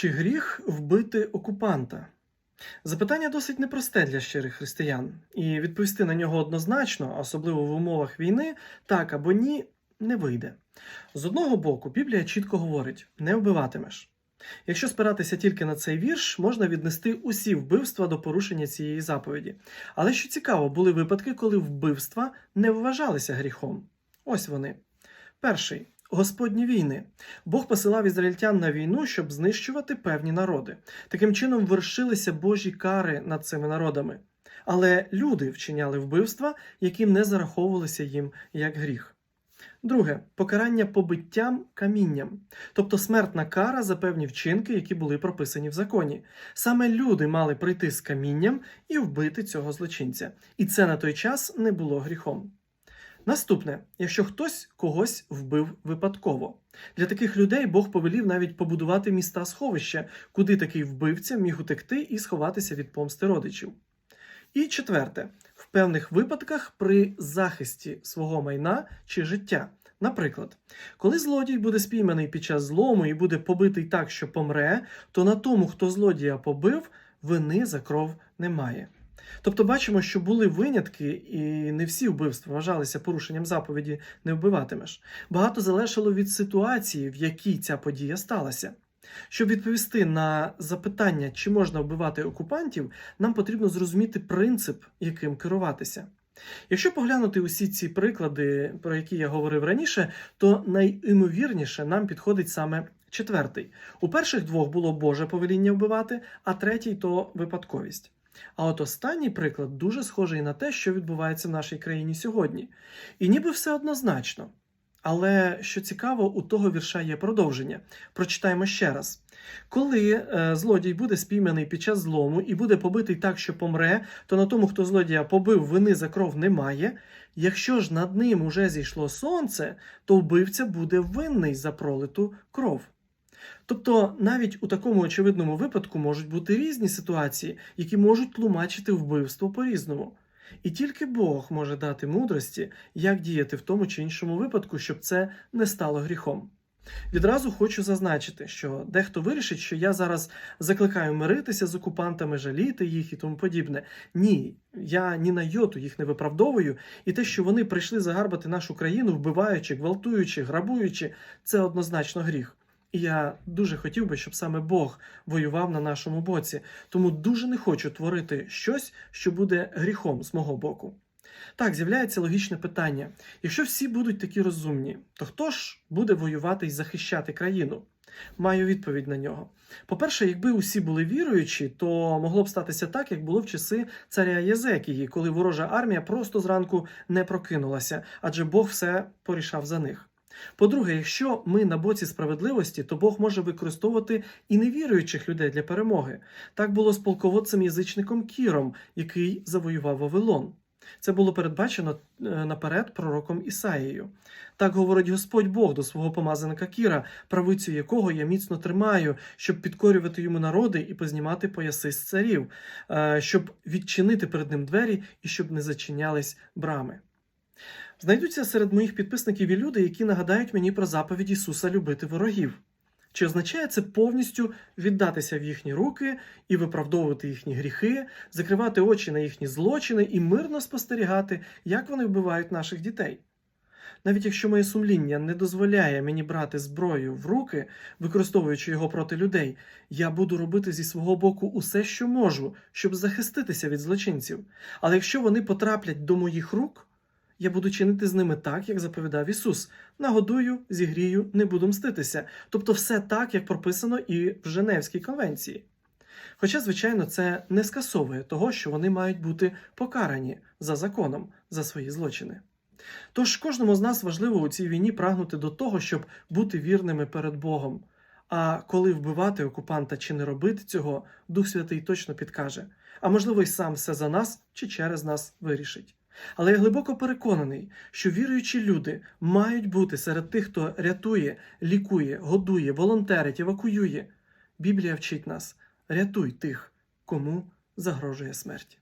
Чи гріх вбити окупанта? Запитання досить непросте для щирих християн, і відповісти на нього однозначно, особливо в умовах війни, так або ні, не вийде. З одного боку, Біблія чітко говорить: не вбиватимеш. Якщо спиратися тільки на цей вірш, можна віднести усі вбивства до порушення цієї заповіді. Але що цікаво, були випадки, коли вбивства не вважалися гріхом. Ось вони. Перший Господні війни. Бог посилав ізраїльтян на війну, щоб знищувати певні народи. Таким чином вершилися Божі кари над цими народами. Але люди вчиняли вбивства, які не зараховувалися їм як гріх. Друге покарання побиттям камінням, тобто смертна кара за певні вчинки, які були прописані в законі. Саме люди мали прийти з камінням і вбити цього злочинця. І це на той час не було гріхом. Наступне, якщо хтось когось вбив випадково. Для таких людей Бог повелів навіть побудувати міста сховища, куди такий вбивця міг утекти і сховатися від помсти родичів. І четверте, в певних випадках при захисті свого майна чи життя. Наприклад, коли злодій буде спійманий під час злому і буде побитий так, що помре, то на тому, хто злодія побив, вини за кров немає. Тобто бачимо, що були винятки, і не всі вбивства вважалися порушенням заповіді не вбиватимеш. Багато залежало від ситуації, в якій ця подія сталася. Щоб відповісти на запитання, чи можна вбивати окупантів, нам потрібно зрозуміти принцип, яким керуватися. Якщо поглянути усі ці приклади, про які я говорив раніше, то найімовірніше нам підходить саме четвертий. У перших двох було Боже повеління вбивати, а третій то випадковість. А от останній приклад дуже схожий на те, що відбувається в нашій країні сьогодні. І ніби все однозначно. Але що цікаво, у того вірша є продовження. Прочитаємо ще раз. Коли е, злодій буде спійманий під час злому і буде побитий так, що помре, то на тому, хто злодія побив, вини за кров немає. Якщо ж над ним уже зійшло сонце, то вбивця буде винний за пролиту кров. Тобто навіть у такому очевидному випадку можуть бути різні ситуації, які можуть тлумачити вбивство по-різному. І тільки Бог може дати мудрості, як діяти в тому чи іншому випадку, щоб це не стало гріхом. Відразу хочу зазначити, що дехто вирішить, що я зараз закликаю миритися з окупантами, жаліти їх і тому подібне. Ні, я ні на йоту їх не виправдовую, і те, що вони прийшли загарбати нашу країну, вбиваючи, гвалтуючи, грабуючи, це однозначно гріх. І я дуже хотів би, щоб саме Бог воював на нашому боці, тому дуже не хочу творити щось, що буде гріхом з мого боку. Так, з'являється логічне питання: якщо всі будуть такі розумні, то хто ж буде воювати і захищати країну? Маю відповідь на нього. По-перше, якби усі були віруючі, то могло б статися так, як було в часи царя Єзекії, коли ворожа армія просто зранку не прокинулася, адже Бог все порішав за них. По-друге, якщо ми на боці справедливості, то Бог може використовувати і невіруючих людей для перемоги. Так було з полководцем язичником Кіром, який завоював Вавилон. Це було передбачено е, наперед пророком Ісаїєю. Так говорить Господь Бог до свого помазаника Кіра, правицю якого я міцно тримаю, щоб підкорювати йому народи і познімати пояси з царів, е, щоб відчинити перед ним двері і щоб не зачинялись брами. Знайдуться серед моїх підписників і люди, які нагадають мені про заповідь Ісуса любити ворогів. Чи означає це повністю віддатися в їхні руки і виправдовувати їхні гріхи, закривати очі на їхні злочини і мирно спостерігати, як вони вбивають наших дітей? Навіть якщо моє сумління не дозволяє мені брати зброю в руки, використовуючи його проти людей, я буду робити зі свого боку усе, що можу, щоб захиститися від злочинців. Але якщо вони потраплять до моїх рук, я буду чинити з ними так, як заповідав Ісус. Нагодую, зігрію, не буду мститися. Тобто, все так, як прописано і в Женевській конвенції. Хоча, звичайно, це не скасовує того, що вони мають бути покарані за законом за свої злочини. Тож кожному з нас важливо у цій війні прагнути до того, щоб бути вірними перед Богом. А коли вбивати окупанта чи не робити цього, Дух Святий точно підкаже, а можливо, й сам все за нас чи через нас вирішить. Але я глибоко переконаний, що віруючі люди мають бути серед тих, хто рятує, лікує, годує, волонтерить, евакуює. Біблія вчить нас: рятуй тих, кому загрожує смерть.